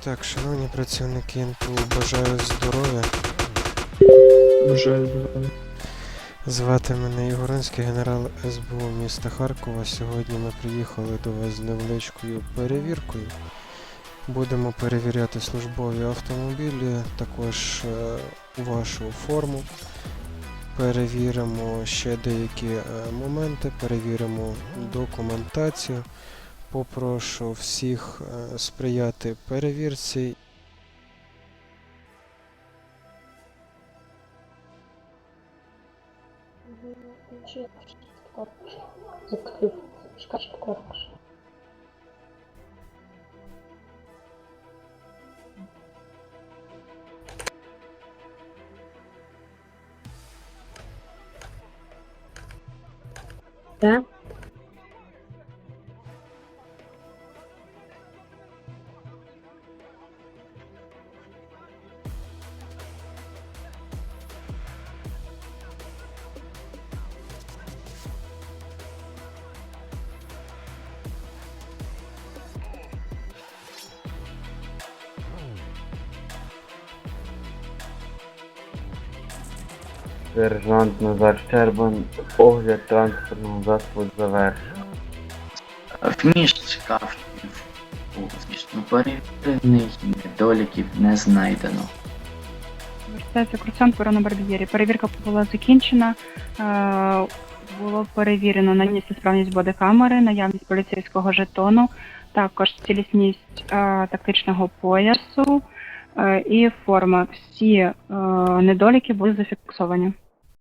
Так, шановні працівники НПУ, бажаю здоров'я. Бажаю здоров'я. Звати мене Ігоринський, генерал СБУ міста Харкова. Сьогодні ми приїхали до вас з невеличкою перевіркою. Будемо перевіряти службові автомобілі, також е, вашу форму. Перевіримо ще деякі е, моменти, перевіримо документацію. Попрошу всіх е, сприяти перевірці Закрив шкафчик корпус. Да? Сержант Назар Щербан, огляд транспортного засобу завершено. Вміж шкафів успішно перевірений, недоліків не знайдено. Університет курсант Ворона Барб'єрі. Перевірка була закінчена. Е, Було перевірено наявність і справність бодикамери, наявність поліцейського жетону, також цілісність е, тактичного поясу е, і форма. Всі е, недоліки були зафіксовані.